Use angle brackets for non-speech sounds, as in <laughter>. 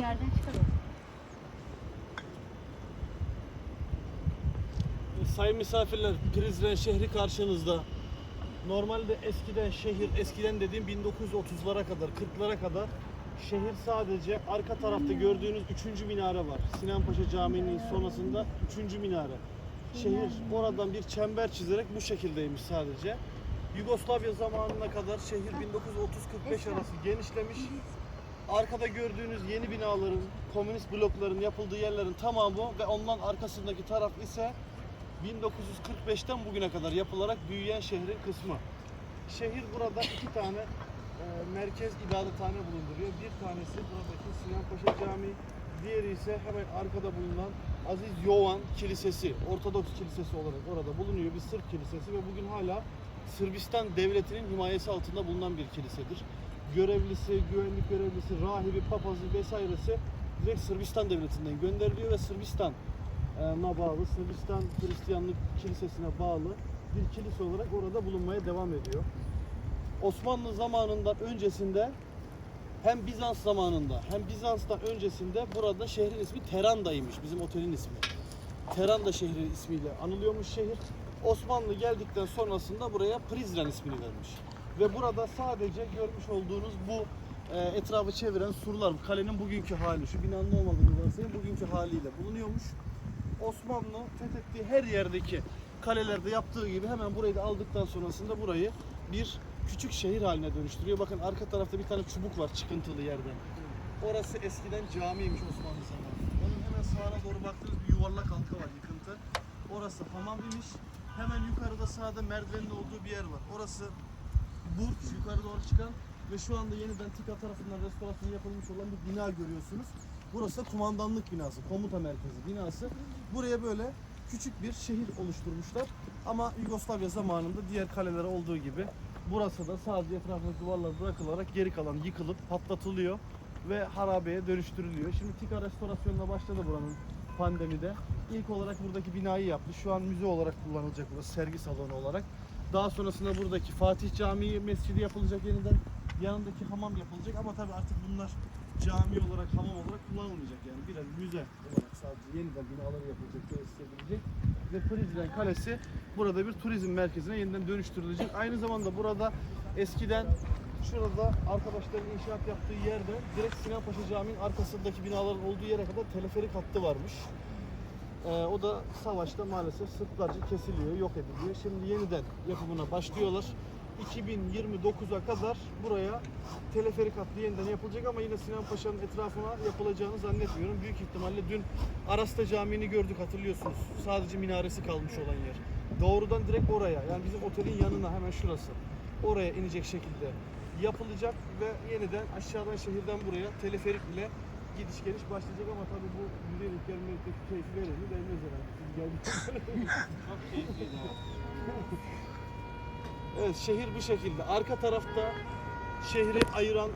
Yerden çıkar o. Sayın misafirler, Prizren şehri karşınızda. Normalde eskiden şehir, eskiden dediğim 1930'lara kadar, 40'lara kadar şehir sadece arka tarafta gördüğünüz 3. minare var. Sinan Paşa Camii'nin sonrasında 3. minare. Şehir oradan bir çember çizerek bu şekildeymiş sadece. Yugoslavya zamanına kadar şehir 1930-45 arası genişlemiş. Arkada gördüğünüz yeni binaların, komünist blokların yapıldığı yerlerin tamamı ve ondan arkasındaki taraf ise 1945'ten bugüne kadar yapılarak büyüyen şehrin kısmı. Şehir burada iki tane e, merkez idarethane bulunduruyor. Bir tanesi buradaki Sinan Paşa Camii, diğeri ise hemen arkada bulunan Aziz Yovan Kilisesi, Ortodoks Kilisesi olarak orada bulunuyor bir Sırp kilisesi ve bugün hala Sırbistan devletinin himayesi altında bulunan bir kilisedir. Görevlisi, güvenlik görevlisi, rahibi, papazı vesairesi direkt Sırbistan devletinden gönderiliyor ve Sırbistan na bağlı Sırbistan Hristiyanlık Kilisesi'ne bağlı bir kilise olarak orada bulunmaya devam ediyor. Osmanlı zamanından öncesinde hem Bizans zamanında hem Bizans'tan öncesinde burada şehrin ismi Teranda'ymış bizim otelin ismi. Teranda şehri ismiyle anılıyormuş şehir. Osmanlı geldikten sonrasında buraya Prizren ismini vermiş. Ve burada sadece görmüş olduğunuz bu e, etrafı çeviren surlar, kalenin bugünkü hali, şu binanın olmadığını varsayın bugünkü haliyle bulunuyormuş. Osmanlı fethettiği her yerdeki kalelerde yaptığı gibi hemen burayı da aldıktan sonrasında burayı bir küçük şehir haline dönüştürüyor. Bakın arka tarafta bir tane çubuk var çıkıntılı yerden. Orası eskiden camiymiş Osmanlı zamanında. Onun hemen sağına doğru baktığınız bir yuvarlak halka var yıkıntı. Orası hamam imiş. Hemen yukarıda sağda merdivenin olduğu bir yer var. Orası burç yukarı doğru çıkan ve şu anda yeniden TİKA tarafından restorasyon yapılmış olan bir bina görüyorsunuz. Burası da kumandanlık binası, komuta merkezi binası. Buraya böyle küçük bir şehir oluşturmuşlar. Ama Yugoslavya zamanında diğer kalelere olduğu gibi burası da sadece etrafında duvarlar bırakılarak geri kalan yıkılıp patlatılıyor ve harabeye dönüştürülüyor. Şimdi TİKA restorasyonuna başladı buranın pandemide. İlk olarak buradaki binayı yaptı. Şu an müze olarak kullanılacak burası, sergi salonu olarak. Daha sonrasında buradaki Fatih Camii Mescidi yapılacak yeniden. Yanındaki hamam yapılacak ama tabii artık bunlar cami olarak, hamam olarak kullanılmayacak yani. Birer müze olarak sadece yeniden binaları yapılacak, tesis edilecek. Ve Prizren Kalesi burada bir turizm merkezine yeniden dönüştürülecek. Aynı zamanda burada eskiden şurada arkadaşların inşaat yaptığı yerde direkt Sinan Paşa Camii'nin arkasındaki binaların olduğu yere kadar teleferik hattı varmış. Ee, o da savaşta maalesef Sırplarca kesiliyor, yok ediliyor. Şimdi yeniden yapımına başlıyorlar. 2029'a kadar buraya teleferik hattı yeniden yapılacak ama yine Sinan Paşa'nın etrafına yapılacağını zannetmiyorum. Büyük ihtimalle dün Arasta Camii'ni gördük hatırlıyorsunuz. Sadece minaresi kalmış olan yer. Doğrudan direkt oraya yani bizim otelin yanına hemen şurası. Oraya inecek şekilde yapılacak ve yeniden aşağıdan şehirden buraya teleferik ile gidiş geliş başlayacak ama tabii bu yürüyerek gelmekteki keyfi verir mi? Vermez herhalde. Siz <laughs> Çok keyifliydi. Evet şehir bu şekilde. Arka tarafta şehri ayıran